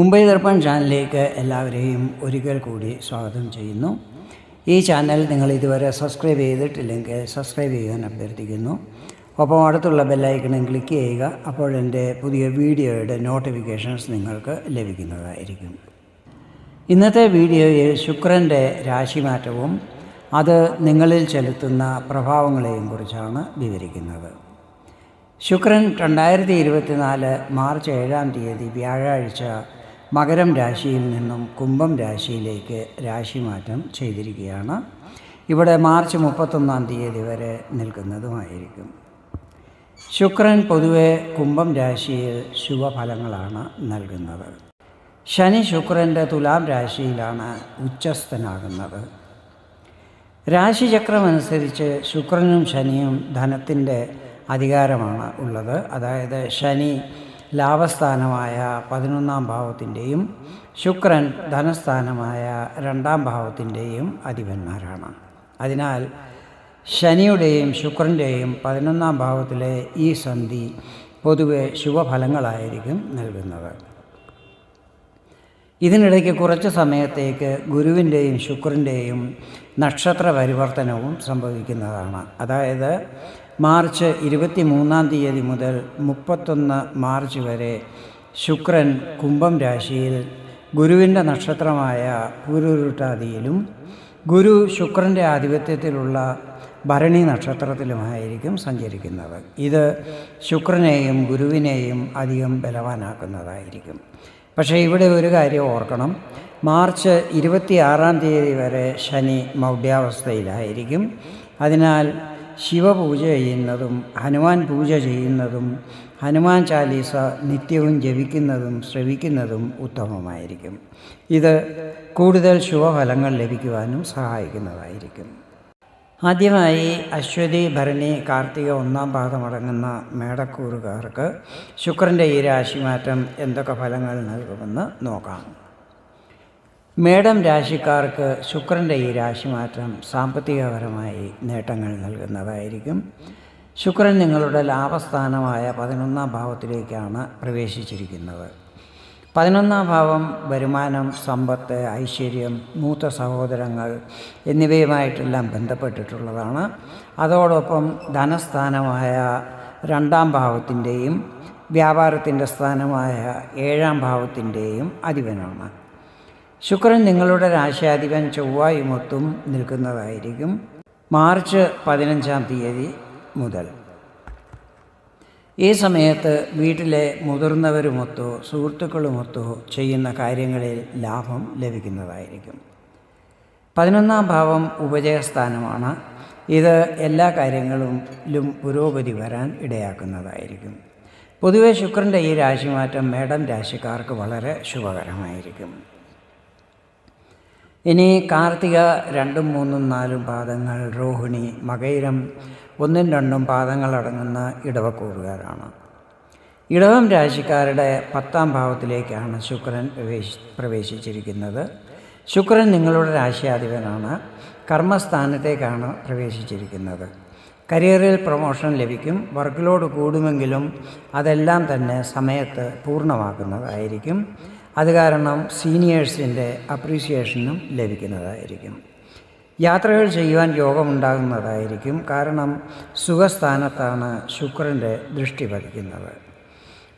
മുംബൈ ദർപ്പൺ ചാനലിലേക്ക് എല്ലാവരെയും ഒരിക്കൽ കൂടി സ്വാഗതം ചെയ്യുന്നു. ഈ ചാനൽ നിങ്ങൾ ഇതുവരെ സബ്സ്ക്രൈബ് ചെയ്തിട്ടില്ലെങ്കിൽ സബ്സ്ക്രൈബ് ചെയ്യാൻ അഭ്യർത്ഥിക്കുന്നു. ഒപ്പം അടുത്തുള്ള ബെല്ലൈക്കണും ക്ലിക്ക് ചെയ്യുക അപ്പോൾ എന്റെ പുതിയ വീഡിയോയുടെ നോട്ടിഫിക്കേഷൻസ് നിങ്ങൾക്ക് ലഭിക്കുന്നതായിരിക്കും. ഇന്നത്തെ വീഡിയോയിൽ ശുക്രന്റെ രാശിമാറ്റവും അത് നിങ്ങളിൽ ചെലുത്തുന്ന പ്രഭാവങ്ങളെയും കുറിച്ചാണ് വിവരിക്കുന്നത്. ശുക്രൻ രണ്ടായിരത്തി ഇരുപത്തിനാല് മാർച്ച് ഏഴാം തീയതി വ്യാഴാഴ്ച മകരം രാശിയിൽ നിന്നും കുംഭം രാശിയിലേക്ക് രാശിമാറ്റം ചെയ്തിരിക്കുകയാണ്. ഇവിടെ മാർച്ച് മുപ്പത്തൊന്നാം തീയതി വരെ നിൽക്കുന്നതുമായിരിക്കും. ശുക്രൻ പൊതുവെ കുംഭം രാശിയിൽ ശുഭഫലങ്ങളാണ് നൽകുന്നത്. ശനി ശുക്രന്റെ തുലാം രാശിയിലാണ് ഉച്ചസ്ഥനാകുന്നത്. രാശിചക്രമനുസരിച്ച് ശുക്രനും ശനിയും ധനത്തിന്റെ അധികാരമാണ് ഉള്ളത്. അതായത് ശനി ലാഭസ്ഥാനമായ പതിനൊന്നാം ഭാവത്തിന്റെയും ശുക്രൻ ധനസ്ഥാനമായ രണ്ടാം ഭാവത്തിന്റെയും അധിപന്മാരാണ്. അതിനാൽ ശനിയുടെയും ശുക്രന്റെയും പതിനൊന്നാം ഭാവത്തിലെ ഈ സന്ധി പൊതുവെ ശുഭഫലങ്ങളായിരിക്കും നൽകുന്നത്. ഇതിനിടയ്ക്ക് കുറച്ച് സമയത്തേക്ക് ഗുരുവിന്റെയും ശുക്രന്റെയും നക്ഷത്ര പരിവർത്തനവും സംഭവിക്കുന്നതാണ്. അതായത് മാർച്ച് ഇരുപത്തി മൂന്നാം തീയതി മുതൽ മുപ്പത്തൊന്ന് മാർച്ച് വരെ ശുക്രൻ കുംഭം രാശിയിൽ ഗുരുവിന്റെ നക്ഷത്രമായ പൂരുരുട്ടാതിയിലും ഗുരു ശുക്രന്റെ ആധിപത്യത്തിലുള്ള ഭരണി നക്ഷത്രത്തിലുമായിരിക്കും സഞ്ചരിക്കുന്നത്. ഇത് ശുക്രനെയും ഗുരുവിനെയും അധികം ബലവാനാക്കുന്നതായിരിക്കും. പക്ഷേ ഇവിടെ ഒരു കാര്യം ഓർക്കണം. മാർച്ച് ഇരുപത്തിയാറാം തീയതി വരെ ശനി മൗഢ്യാവസ്ഥയിലായിരിക്കും. അതിനാൽ ശിവപൂജ ചെയ്യുന്നതും ഹനുമാൻ പൂജ ചെയ്യുന്നതും ഹനുമാൻ ചാലീസ നിത്യവും ജപിക്കുന്നതും ശ്രവിക്കുന്നതും ഉത്തമമായിരിക്കും. ഇത് കൂടുതൽ ശുഭഫലങ്ങൾ ലഭിക്കുവാനും സഹായിക്കുന്നതായിരിക്കും. ആദ്യമായി അശ്വതി ഭരണി കാർത്തിക ഒന്നാം പാദമടങ്ങുന്ന മേടക്കൂറുകാർക്ക് ശുക്രന്റെ ഈ രാശിമാറ്റം എന്തൊക്കെ ഫലങ്ങൾ നൽകുമെന്ന് നോക്കാം. മേടം രാശിക്കാർക്ക് ശുക്രന്റെ ഈ രാശിമാറ്റം സാമ്പത്തികപരമായി നേട്ടങ്ങൾ നൽകുന്നതായിരിക്കും. ശുക്രൻ നിങ്ങളുടെ ലാഭസ്ഥാനമായ പതിനൊന്നാം ഭാവത്തിലേക്കാണ് പ്രവേശിച്ചിരിക്കുന്നത്. പതിനൊന്നാം ഭാവം വരുമാനം സമ്പത്ത് ഐശ്വര്യം മൂത്ത സഹോദരങ്ങൾ എന്നിവയുമായിട്ടെല്ലാം ബന്ധപ്പെട്ടിട്ടുള്ളതാണ്. അതോടൊപ്പം ധനസ്ഥാനമായ രണ്ടാം ഭാവത്തിന്റെയും വ്യാപാരത്തിന്റെ സ്ഥാനമായ ഏഴാം ഭാവത്തിന്റെയും അധിപനാണ്. ശുക്രൻ നിങ്ങളുടെ രാശിയാധിപൻ ചൊവ്വായുമൊത്തും നിൽക്കുന്നതായിരിക്കും. മാർച്ച് പതിനഞ്ചാം തീയതി മുതൽ. ഈ സമയത്ത് വീട്ടിലെ മുതിർന്നവരുമൊത്തോ സുഹൃത്തുക്കളുമൊത്തോ ചെയ്യുന്ന കാര്യങ്ങളിൽ ലാഭം ലഭിക്കുന്നതായിരിക്കും. പതിനൊന്നാം ഭാവം ഉപജയസ്ഥാനമാണ്. ഇത് എല്ലാ കാര്യങ്ങളിലും പുരോഗതി വരാൻ ഇടയാക്കുന്നതായിരിക്കും. പൊതുവെ ശുക്രന്റെ ഈ രാശിമാറ്റം മേടം രാശിക്കാർക്ക് വളരെ ശുഭകരമായിരിക്കും. ഇനി കാർത്തിക രണ്ടും മൂന്നും നാലും പാദങ്ങൾ രോഹിണി മകൈരം ഒന്നും രണ്ടും പാദങ്ങളടങ്ങുന്ന ഇടവക്കൂറുകാരാണ്. ഇടവം രാശിക്കാരുടെ പത്താം ഭാവത്തിലേക്കാണ് ശുക്രൻ പ്രവേശി പ്രവേശിച്ചിരിക്കുന്നത്. ശുക്രൻ നിങ്ങളുടെ രാശിയാധിപനാണ്. കർമ്മസ്ഥാനത്തേക്കാണ് പ്രവേശിച്ചിരിക്കുന്നത്. കരിയറിൽ പ്രൊമോഷൻ ലഭിക്കും. വർക്ക് ലോഡ് കൂടുമെങ്കിലും അതെല്ലാം തന്നെ സമയത്ത് പൂർണമാക്കുന്നതായിരിക്കും അത് കാരണം സീനിയേഴ്സിന്റെ അപ്രീസിയേഷനും ലഭിക്കുന്നതായിരിക്കും. യാത്രകൾ ചെയ്യുവാൻ യോഗമുണ്ടാകുന്നതായിരിക്കും കാരണം സുഖസ്ഥാനത്താണ് ശുക്രന്റെ ദൃഷ്ടി പതിക്കുന്നത്.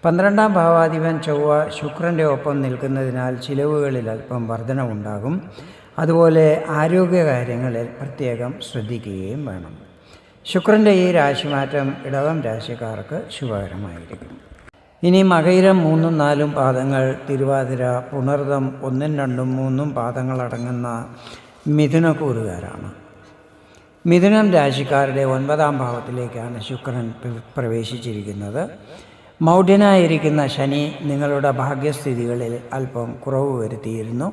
പന്ത്രണ്ടാം ഭാവാധിപൻ ചൊവ്വ ശുക്രന്റെ ഒപ്പം നിൽക്കുന്നതിനാൽ ചിലവുകളിൽ അല്പം വർധനവുണ്ടാകും. അതുപോലെ ആരോഗ്യകാര്യങ്ങളിൽ പ്രത്യേകം ശ്രദ്ധിക്കുകയും വേണം. ശുക്രന്റെ ഈ രാശിമാറ്റം ഇടവം രാശിക്കാർക്ക് ശുഭകരമായിരിക്കും. ഇനി മകയിരം മൂന്നും നാലും പാദങ്ങൾ തിരുവാതിര പുണർദം ഒന്നും രണ്ടും മൂന്നും പാദങ്ങളടങ്ങുന്ന മിഥുനക്കൂറുകാരാണ് മിഥുനം രാശിക്കാരുടെ ഒൻപതാം ഭാവത്തിലേക്കാണ് ശുക്രൻ പ്രവേശിച്ചിരിക്കുന്നത്. മൗഢ്യനായിരിക്കുന്ന ശനി നിങ്ങളുടെ ഭാഗ്യസ്ഥിതികളിൽ അല്പം കുറവ് വരുത്തിയിരുന്നു.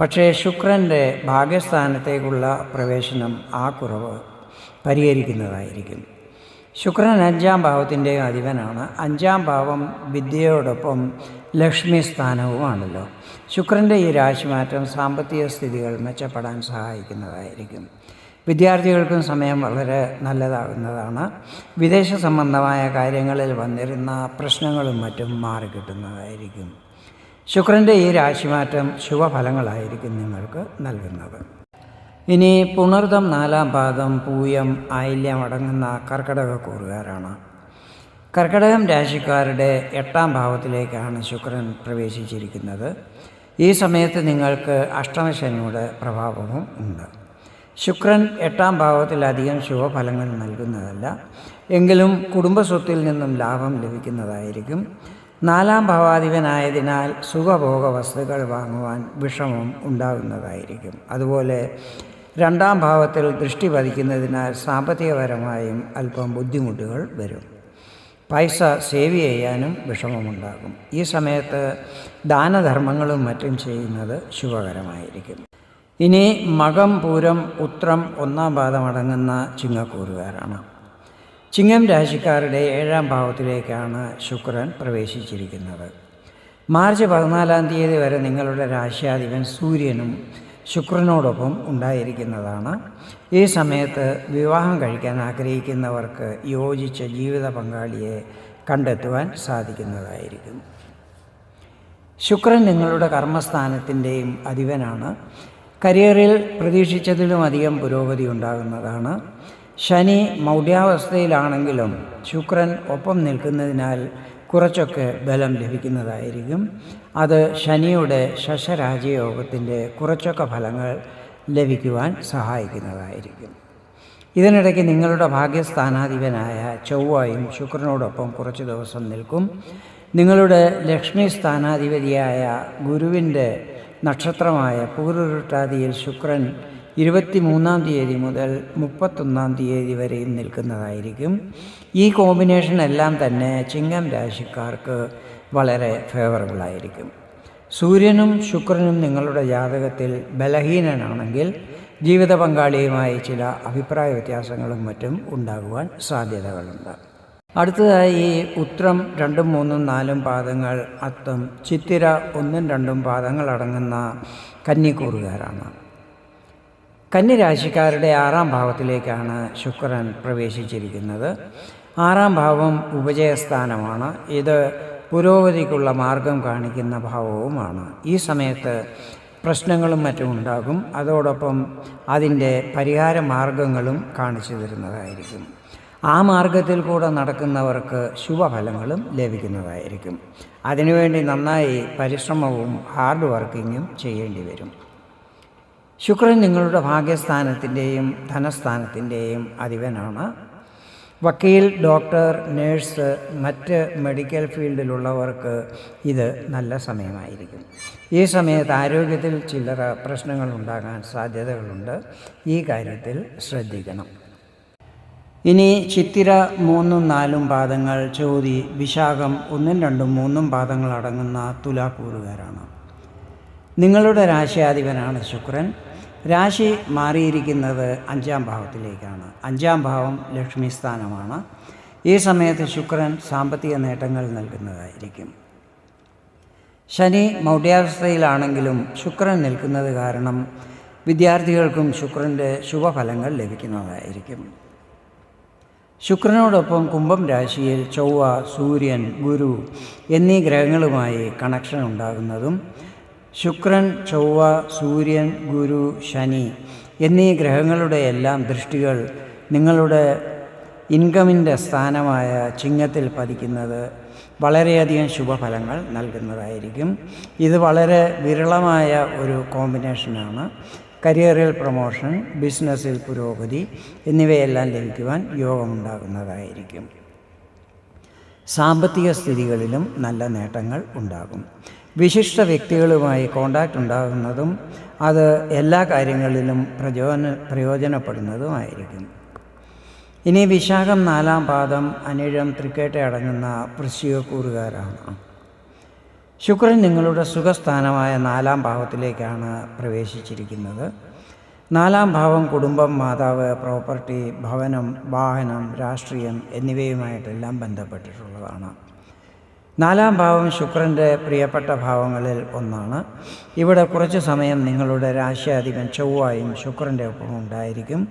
പക്ഷേ ശുക്രന്റെ ഭാഗ്യസ്ഥാനത്തേക്കുള്ള പ്രവേശനം ആ കുറവ് പരിഹരിക്കുന്നതായിരിക്കും. ശുക്രൻ അഞ്ചാം ഭാവത്തിന്റെ അധിപനാണ്. അഞ്ചാം ഭാവം വിദ്യയോടൊപ്പം ലക്ഷ്മി സ്ഥാനവുമാണല്ലോ. ശുക്രന്റെ ഈ രാശിമാറ്റം സാമ്പത്തിക സ്ഥിതികൾ മെച്ചപ്പെടാൻ സഹായിക്കുന്നതായിരിക്കും. വിദ്യാർത്ഥികൾക്കും സമയം വളരെ നല്ലതാകുന്നതാണ്. വിദേശ സംബന്ധമായ കാര്യങ്ങളിൽ വന്നിരുന്ന പ്രശ്നങ്ങളും മറ്റും മാറിക്കിട്ടുന്നതായിരിക്കും ശുക്രന്റെ ഈ രാശിമാറ്റം ശുഭഫലങ്ങളായിരിക്കും നിങ്ങൾക്ക് നൽകുന്നത്. ഇനി പുണർദം നാലാം പാദം പൂയം ആയില്യം അടങ്ങുന്ന കർക്കിടക കൂറുകാരാണ്. കർക്കിടകം രാശിക്കാരുടെ എട്ടാം ഭാവത്തിലേക്കാണ് ശുക്രൻ പ്രവേശിച്ചിരിക്കുന്നത്. ഈ സമയത്ത് നിങ്ങൾക്ക് അഷ്ടമശനിയുടെ പ്രഭാവവും ഉണ്ട്. ശുക്രൻ എട്ടാം ഭാവത്തിലധികം ശുഭഫലങ്ങൾ നൽകുന്നതല്ല. എങ്കിലും കുടുംബസ്വത്തിൽ നിന്നും ലാഭം ലഭിക്കുന്നതായിരിക്കും. നാലാം ഭാവാധിപനായതിനാൽ സുഖഭോഗ വസ്തുക്കൾ വാങ്ങുവാൻ വിഷമം ഉണ്ടാകുന്നതായിരിക്കും. അതുപോലെ രണ്ടാം ഭാവത്തിൽ ദൃഷ്ടി പതിക്കുന്നതിനാൽ സാമ്പത്തികപരമായും അല്പം ബുദ്ധിമുട്ടുകൾ വരും. പൈസ സേവ് ചെയ്യാനും വിഷമമുണ്ടാകും. ഈ സമയത്ത് ദാനധർമ്മങ്ങളും മറ്റും ചെയ്യുന്നത് ശുഭകരമായിരിക്കും. ഇനി മകം പൂരം ഉത്രം ഒന്നാം പാദമടങ്ങുന്ന ചിങ്ങക്കൂറുകാരാണ്. ചിങ്ങം രാശിക്കാരുടെ ഏഴാം ഭാവത്തിലേക്കാണ് ശുക്രൻ പ്രവേശിച്ചിരിക്കുന്നത്. മാർച്ച് പതിനാലാം തീയതി വരെ നിങ്ങളുടെ രാശ്യാധിപൻ സൂര്യനും ശുക്രനോടൊപ്പം ഉണ്ടായിരിക്കുന്നതാണ്. ഈ സമയത്ത് വിവാഹം കഴിക്കാൻ ആഗ്രഹിക്കുന്നവർക്ക് യോജിച്ച ജീവിത പങ്കാളിയെ കണ്ടെത്തുവാൻ സാധിക്കുന്നതായിരിക്കും. ശുക്രൻ നിങ്ങളുടെ കർമ്മസ്ഥാനത്തിന്റെയും അധിപനാണ്. കരിയറിൽ പ്രതീക്ഷിച്ചതിലും അധികം പുരോഗതി ഉണ്ടാകുന്നതാണ്. ശനി മൗഢ്യാവസ്ഥയിലാണെങ്കിലും ശുക്രൻ ഒപ്പം നിൽക്കുന്നതിനാൽ കുറച്ചൊക്കെ ബലം ലഭിക്കുന്നതായിരിക്കും. അത് ശനിയുടെ ശശരാജയോഗത്തിന്റെ കുറച്ചൊക്കെ ഫലങ്ങൾ ലഭിക്കുവാൻ സഹായിക്കുന്നതായിരിക്കും. ഇതിനിടയ്ക്ക് നിങ്ങളുടെ ഭാഗ്യസ്ഥാനാധിപനായ ചൊവ്വായും ശുക്രനോടൊപ്പം കുറച്ച് ദിവസം നിൽക്കും. നിങ്ങളുടെ ലക്ഷ്മി സ്ഥാനാധിപതിയായ ഗുരുവിന്റെ നക്ഷത്രമായ പൂരുരുട്ടാതിയിൽ ശുക്രൻ ഇരുപത്തിമൂന്നാം തീയതി മുതൽ മുപ്പത്തൊന്നാം തീയതി വരെയും നിൽക്കുന്നതായിരിക്കും. ഈ കോമ്പിനേഷൻ എല്ലാം തന്നെ ചിങ്ങം രാശിക്കാർക്ക് വളരെ ഫേവറബിളായിരിക്കും സൂര്യനും ശുക്രനും നിങ്ങളുടെ ജാതകത്തിൽ ബലഹീനനാണെങ്കിൽ ജീവിത പങ്കാളിയുമായി ചില അഭിപ്രായ വ്യത്യാസങ്ങളും മറ്റും ഉണ്ടാകുവാൻ സാധ്യതകളുണ്ട്. അടുത്തതായി ഈ ഉത്രം രണ്ടും മൂന്നും നാലും പാദങ്ങൾ അത്തം ചിത്തിര ഒന്നും രണ്ടും പാദങ്ങൾ അടങ്ങുന്ന കന്നിക്കൂറുകാരാണ്. കന്നിരാശിക്കാരുടെ ആറാം ഭാവത്തിലേക്കാണ് ശുക്രൻ പ്രവേശിച്ചിരിക്കുന്നത്. ആറാം ഭാവം ഉപജയസ്ഥാനമാണ്. ഇത് പുരോഗതിക്കുള്ള മാർഗം കാണിക്കുന്ന ഭാവവുമാണ്. ഈ സമയത്ത് പ്രശ്നങ്ങളും മറ്റും ഉണ്ടാകും. അതോടൊപ്പം അതിന്റെ പരിഹാര മാർഗങ്ങളും കാണിച്ചു തരുന്നതായിരിക്കും. ആ മാർഗത്തിൽ കൂടെ നടക്കുന്നവർക്ക് ശുഭഫലങ്ങളും ലഭിക്കുന്നതായിരിക്കും. അതിനുവേണ്ടി നന്നായി പരിശ്രമവും ഹാർഡ് വർക്കിങ്ങും ചെയ്യേണ്ടി വരും. ശുക്രൻ നിങ്ങളുടെ ഭാഗ്യസ്ഥാനത്തിന്റെയും ധനസ്ഥാനത്തിന്റെയും അധിപനാണ്. വക്കീൽ ഡോക്ടർ നേഴ്സ് മറ്റ് മെഡിക്കൽ ഫീൽഡിലുള്ളവർക്ക് ഇത് നല്ല സമയമായിരിക്കും. ഈ സമയത്ത് ആരോഗ്യത്തിൽ ചില്ലറ പ്രശ്നങ്ങൾ ഉണ്ടാകാൻ സാധ്യതകളുണ്ട്. ഈ കാര്യത്തിൽ ശ്രദ്ധിക്കണം. ഇനി ചിത്തിര മൂന്നും നാലും പാദങ്ങൾ ചോതി വിശാഖം ഒന്നും രണ്ടും മൂന്നും പാദങ്ങൾ അടങ്ങുന്ന തുലാക്കൂറുകാരാണ്. നിങ്ങളുടെ രാശിയാധിപനാണ് ശുക്രൻ. രാശി മാറിയിരിക്കുന്നത് അഞ്ചാം ഭാവത്തിലേക്കാണ്. അഞ്ചാം ഭാവം ലക്ഷ്മി സ്ഥാനമാണ്. ഈ സമയത്ത് ശുക്രൻ സാമ്പത്തിക നേട്ടങ്ങൾ നൽകുന്നതായിരിക്കും. ശനി മൗഢ്യാവസ്ഥയിലാണെങ്കിലും ശുക്രൻ നിൽക്കുന്നത് കാരണം വിദ്യാർത്ഥികൾക്കും ശുക്രന്റെ ശുഭഫലങ്ങൾ ലഭിക്കുന്നതായിരിക്കും. ശുക്രനോടൊപ്പം കുംഭം രാശിയിൽ ചൊവ്വ സൂര്യൻ ഗുരു എന്നീ ഗ്രഹങ്ങളുമായി കണക്ഷൻ ഉണ്ടാകുന്നതും ശുക്രൻ ചൊവ്വ സൂര്യൻ ഗുരു ശനി എന്നീ ഗ്രഹങ്ങളുടെ എല്ലാം ദൃഷ്ടികൾ നിങ്ങളുടെ ഇൻകമിന്റെ സ്ഥാനമായ ചിങ്ങത്തിൽ പതിക്കുന്നത് വളരെയധികം ശുഭഫലങ്ങൾ നൽകുന്നതായിരിക്കും. ഇത് വളരെ വിരളമായ ഒരു കോമ്പിനേഷനാണ് കരിയറിൽ പ്രൊമോഷൻ ബിസിനസ്സിൽ പുരോഗതി എന്നിവയെല്ലാം ലഭിക്കുവാൻ യോഗമുണ്ടാകുന്നതായിരിക്കും. സാമ്പത്തിക സ്ഥിതികളിലും നല്ല നേട്ടങ്ങൾ ഉണ്ടാകും. വിശിഷ്ട വ്യക്തികളുമായി കോണ്ടാക്റ്റ് ഉണ്ടാകുന്നതും അത് എല്ലാ കാര്യങ്ങളിലും പ്രചോദന പ്രയോജനപ്പെടുന്നതുമായിരിക്കും ഇനി വിശാഖം നാലാം പാദം അനിഴം തൃക്കേട്ട അടങ്ങുന്ന വൃശ്ചികക്കൂറുകാരാണ് ശുക്രൻ നിങ്ങളുടെ സുഖസ്ഥാനമായ നാലാം ഭാവത്തിലേക്കാണ് പ്രവേശിച്ചിരിക്കുന്നത്. നാലാം ഭാവം കുടുംബം മാതാവ് പ്രോപ്പർട്ടി ഭവനം വാഹനം രാഷ്ട്രീയം എന്നിവയുമായിട്ടെല്ലാം ബന്ധപ്പെട്ടിട്ടുള്ളതാണ്. നാലാം ഭാവം ശുക്രന്റെ പ്രിയപ്പെട്ട ഭാവങ്ങളിൽ ഒന്നാണ്. ഇവിടെ കുറച്ച് സമയം നിങ്ങളുടെ രാശ്യാധിപൻ ചൊവ്വായും ശുക്രന്റെ ഒപ്പം ഉണ്ടായിരിക്കും.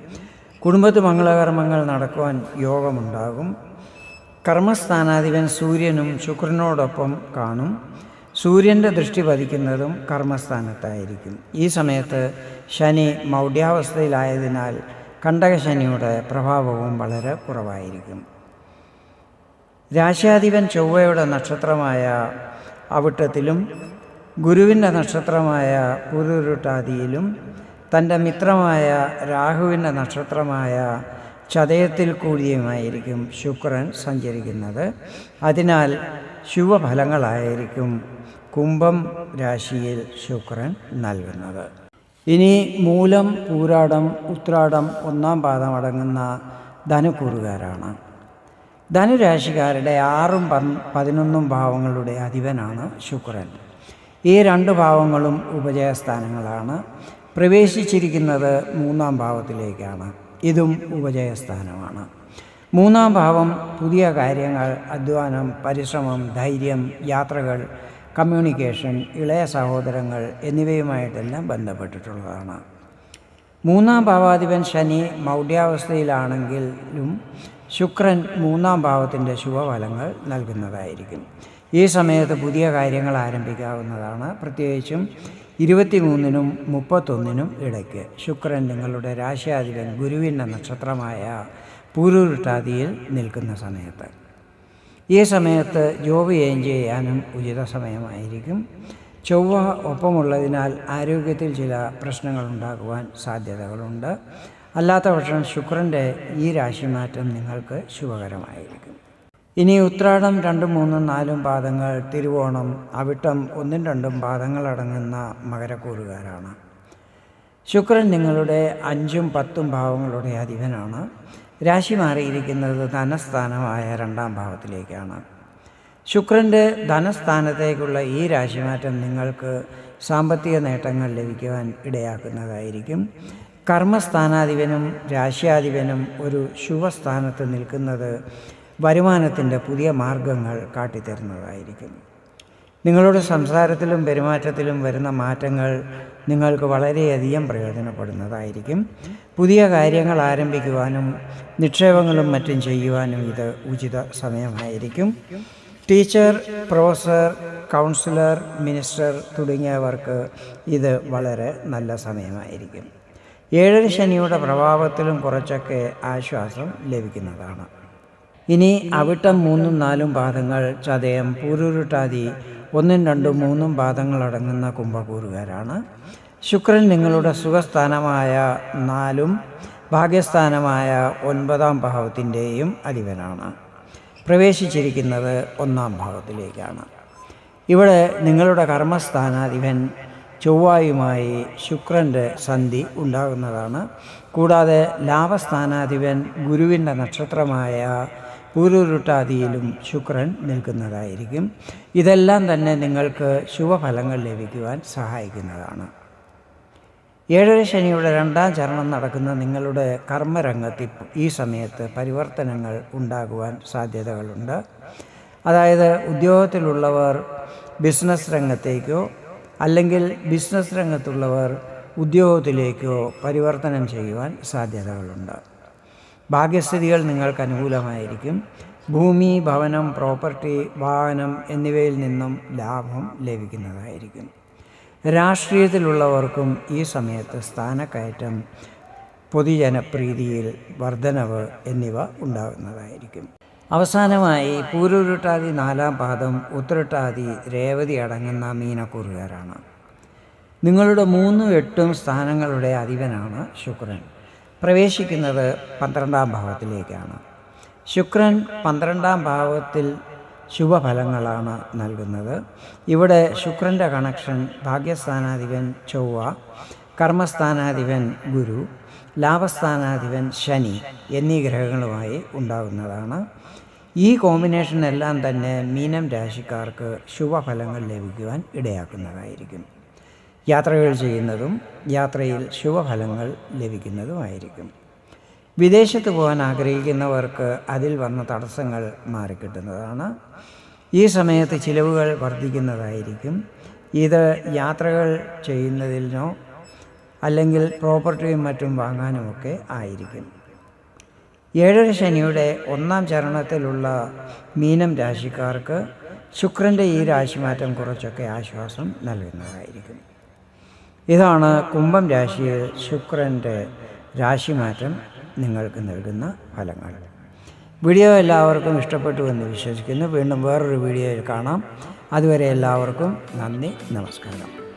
കുടുംബത്ത് മംഗളകർമ്മങ്ങൾ നടക്കുവാൻ യോഗമുണ്ടാകും. കർമ്മസ്ഥാനാധിപൻ സൂര്യനും ശുക്രനോടൊപ്പം കാണും. സൂര്യന്റെ ദൃഷ്ടി പതിക്കുന്നതും കർമ്മസ്ഥാനത്തായിരിക്കും. ഈ സമയത്ത് ശനി മൗഢ്യാവസ്ഥയിലായതിനാൽ കണ്ടകശനിയുടെ പ്രഭാവവും വളരെ കുറവായിരിക്കും. രാശാധിപൻ ചൊവ്വയുടെ നക്ഷത്രമായ അവിട്ടത്തിലും ഗുരുവിന്റെ നക്ഷത്രമായ പുരുരുട്ടാതിയിലും തന്റെ മിത്രമായ രാഹുവിന്റെ നക്ഷത്രമായ ചതയത്തിൽ കൂടിയുമായിരിക്കും ശുക്രൻ സഞ്ചരിക്കുന്നത്. അതിനാൽ ശുഭഫലങ്ങളായിരിക്കും കുംഭം രാശിയിൽ ശുക്രൻ നൽകുന്നത്. ഇനി മൂലം പൂരാടം ഉത്രാടം ഒന്നാം പാദം അടങ്ങുന്ന ധനുക്കൂറുകാരാണ്. ധനുരാശിക്കാരുടെ ആറും പതിനൊന്നും ഭാവങ്ങളുടെ അധിപനാണ് ശുക്രൻ. ഈ രണ്ട് ഭാവങ്ങളും ഉപജയസ്ഥാനങ്ങളാണ്. പ്രവേശിച്ചിരിക്കുന്നത് മൂന്നാം ഭാവത്തിലേക്കാണ്. ഇതും ഉപജയസ്ഥാനമാണ്. മൂന്നാം ഭാവം പുതിയ കാര്യങ്ങൾ അധ്വാനം പരിശ്രമം ധൈര്യം യാത്രകൾ കമ്മ്യൂണിക്കേഷൻ ഇളയ സഹോദരങ്ങൾ എന്നിവയുമായിട്ടെല്ലാം ബന്ധപ്പെട്ടിട്ടുള്ളതാണ്. മൂന്നാം ഭാവാധിപൻ ശനി മൗഢ്യാവസ്ഥയിലാണെങ്കിലും ശുക്രൻ മൂന്നാം ഭാവത്തിന്റെ ശുഭഫലങ്ങൾ നൽകുന്നതായിരിക്കും. ഈ സമയത്ത് പുതിയ കാര്യങ്ങൾ ആരംഭിക്കാവുന്നതാണ്. പ്രത്യേകിച്ചും ഇരുപത്തിമൂന്നിനും മുപ്പത്തൊന്നിനും ഇടയ്ക്ക് ശുക്രൻ നിങ്ങളുടെ രാശിയാധിപൻ ഗുരുവിന്റെ നക്ഷത്രമായ പൂരുരുട്ടാതിയിൽ നിൽക്കുന്ന സമയത്ത്. ഈ സമയത്ത് ജോബ് ചേഞ്ച് ചെയ്യാനും ഉചിത സമയമായിരിക്കും. ചൊവ്വ ഒപ്പമുള്ളതിനാൽ ആരോഗ്യത്തിൽ ചില പ്രശ്നങ്ങൾ ഉണ്ടാകുവാൻ സാധ്യതകളുണ്ട്. അല്ലാത്ത പക്ഷം ശുക്രന്റെ ഈ രാശിമാറ്റം നിങ്ങൾക്ക് ശുഭകരമായിരിക്കും. ഇനി ഉത്രാടം രണ്ടും മൂന്നും നാലും പാദങ്ങൾ തിരുവോണം അവിട്ടം ഒന്നും രണ്ടും പാദങ്ങളടങ്ങുന്ന മകരക്കൂറുകാരാണ്. ശുക്രൻ നിങ്ങളുടെ അഞ്ചും പത്തും ഭാവങ്ങളുടെ അധിപനാണ്. രാശി മാറിയിരിക്കുന്നത് ധനസ്ഥാനമായ രണ്ടാം ഭാവത്തിലേക്കാണ്. ശുക്രന്റെ ധനസ്ഥാനത്തേക്കുള്ള ഈ രാശിമാറ്റം നിങ്ങൾക്ക് സാമ്പത്തിക നേട്ടങ്ങൾ ലഭിക്കുവാൻ ഇടയാക്കുന്നതായിരിക്കും. കർമ്മസ്ഥാനാധിപനും രാശ്യാധിപനും ഒരു ശുഭസ്ഥാനത്ത് നിൽക്കുന്നത് വരുമാനത്തിന്റെ പുതിയ മാർഗങ്ങൾ കാട്ടിത്തരുന്നതായിരിക്കും. നിങ്ങളുടെ സംസാരത്തിലും പെരുമാറ്റത്തിലും വരുന്ന മാറ്റങ്ങൾ നിങ്ങൾക്ക് വളരെയധികം പ്രയോജനപ്പെടുന്നതായിരിക്കും. പുതിയ കാര്യങ്ങൾ ആരംഭിക്കുവാനും നിക്ഷേപങ്ങളും മറ്റും ചെയ്യുവാനും ഇത് ഉചിത സമയമായിരിക്കും. ടീച്ചർ പ്രൊഫസർ കൗൺസിലർ മിനിസ്റ്റർ തുടങ്ങിയവർക്ക് ഇത് വളരെ നല്ല സമയമായിരിക്കും. ഏഴര ശനിയുടെ പ്രഭാവത്തിലും കുറച്ചൊക്കെ ആശ്വാസം ലഭിക്കുന്നതാണ്. ഇനി അവിട്ടം മൂന്നും നാലും പാദങ്ങൾ ചതയം പൂരുരുട്ടാതി ഒന്നും രണ്ടും മൂന്നും പാദങ്ങളടങ്ങുന്ന കുംഭകൂറുകാരാണ്. ശുക്രൻ നിങ്ങളുടെ സുഖസ്ഥാനമായ നാലും ഭാഗ്യസ്ഥാനമായ ഒൻപതാം ഭാവത്തിന്റെയും അധിപനാണ്. പ്രവേശിച്ചിരിക്കുന്നത് ഒന്നാം ഭാവത്തിലേക്കാണ്. ഇവിടെ നിങ്ങളുടെ കർമ്മസ്ഥാനാധിപൻ ചൊവ്വായുമായി ശുക്രന്റെ സന്ധി ഉണ്ടാകുന്നതാണ്. കൂടാതെ ലാഭസ്ഥാനാധിപൻ ഗുരുവിന്റെ നക്ഷത്രമായ പൂരുരുട്ടാതിയിലും ശുക്രൻ നിൽക്കുന്നതായിരിക്കും. ഇതെല്ലാം തന്നെ നിങ്ങൾക്ക് ശുഭഫലങ്ങൾ ലഭിക്കുവാൻ സഹായിക്കുന്നതാണ്. ഏഴര ശനിയുടെ രണ്ടാം ചരണം നടക്കുന്ന നിങ്ങളുടെ കർമ്മരംഗത്തിൽ ഈ സമയത്ത് പരിവർത്തനങ്ങൾ ഉണ്ടാകുവാൻ സാധ്യതകളുണ്ട്. അതായത് ഉദ്യോഗത്തിലുള്ളവർ ബിസിനസ് രംഗത്തേക്കോ അല്ലെങ്കിൽ ബിസിനസ് രംഗത്തുള്ളവർ ഉദ്യോഗത്തിലേക്കോ പരിവർത്തനം ചെയ്യുവാൻ സാധ്യതകളുണ്ട്. ഭാഗ്യസ്ഥിതികൾ നിങ്ങൾക്ക് അനുകൂലമായിരിക്കും. ഭൂമി ഭവനം പ്രോപ്പർട്ടി വാഹനം എന്നിവയിൽ നിന്നും ലാഭം ലഭിക്കുന്നതായിരിക്കും. രാഷ്ട്രീയത്തിലുള്ളവർക്കും ഈ സമയത്ത് സ്ഥാനക്കയറ്റം പൊതുജനപ്രീതിയിൽ വർധനവ് എന്നിവ ഉണ്ടാകുന്നതായിരിക്കും. അവസാനമായി പൂരുരുട്ടാതി നാലാം പാദം ഉത്തരട്ടാതി രേവതി അടങ്ങുന്ന മീനക്കൂറുകാരാണ്. നിങ്ങളുടെ മൂന്നും എട്ടും സ്ഥാനങ്ങളുടെ അധിപനാണ് ശുക്രൻ. പ്രവേശിക്കുന്നത് പന്ത്രണ്ടാം ഭാവത്തിലേക്കാണ്. ശുക്രൻ പന്ത്രണ്ടാം ഭാവത്തിൽ ശുഭഫലങ്ങളാണ് നൽകുന്നത്. ഇവിടെ ശുക്രന്റെ കണക്ഷൻ ഭാഗ്യസ്ഥാനാധിപൻ ചൊവ്വ കർമ്മസ്ഥാനാധിപൻ ഗുരു ലാഭസ്ഥാനാധിപൻ ശനി എന്നീ ഗ്രഹങ്ങളുമായി ഉണ്ടാകുന്നതാണ്. ഈ കോമ്പിനേഷൻ എല്ലാം തന്നെ മീനം രാശിക്കാർക്ക് ശുഭഫലങ്ങൾ ലഭിക്കുവാൻ ഇടയാക്കുന്നതായിരിക്കും. യാത്രകൾ ചെയ്യുന്നതും യാത്രയിൽ ശുഭഫലങ്ങൾ ലഭിക്കുന്നതുമായിരിക്കും. വിദേശത്ത് പോകാൻ ആഗ്രഹിക്കുന്നവർക്ക് അതിൽ വന്ന തടസ്സങ്ങൾ മാറിക്കിട്ടുന്നതാണ്. ഈ സമയത്ത് ചിലവുകൾ വർദ്ധിക്കുന്നതായിരിക്കും. ഇത് യാത്രകൾ ചെയ്യുന്നതിനോ അല്ലെങ്കിൽ പ്രോപ്പർട്ടിയും മറ്റും വാങ്ങാനുമൊക്കെ ആയിരിക്കും. ഏഴര ശനിയുടെ ഒന്നാം ചരണത്തിലുള്ള മീനം രാശിക്കാർക്ക് ശുക്രന്റെ ഈ രാശിമാറ്റം കുറച്ചൊക്കെ ആശ്വാസം നൽകുന്നതായിരിക്കും. ഇതാണ് കുംഭം രാശിയിൽ ശുക്രന്റെ രാശിമാറ്റം നിങ്ങൾക്ക് നൽകുന്ന ഫലങ്ങൾ. വീഡിയോ എല്ലാവർക്കും ഇഷ്ടപ്പെട്ടു എന്ന് വിശ്വസിക്കുന്നു. വീണ്ടും വേറൊരു വീഡിയോയിൽ കാണാം. അതുവരെ എല്ലാവർക്കും നന്ദി നമസ്കാരം.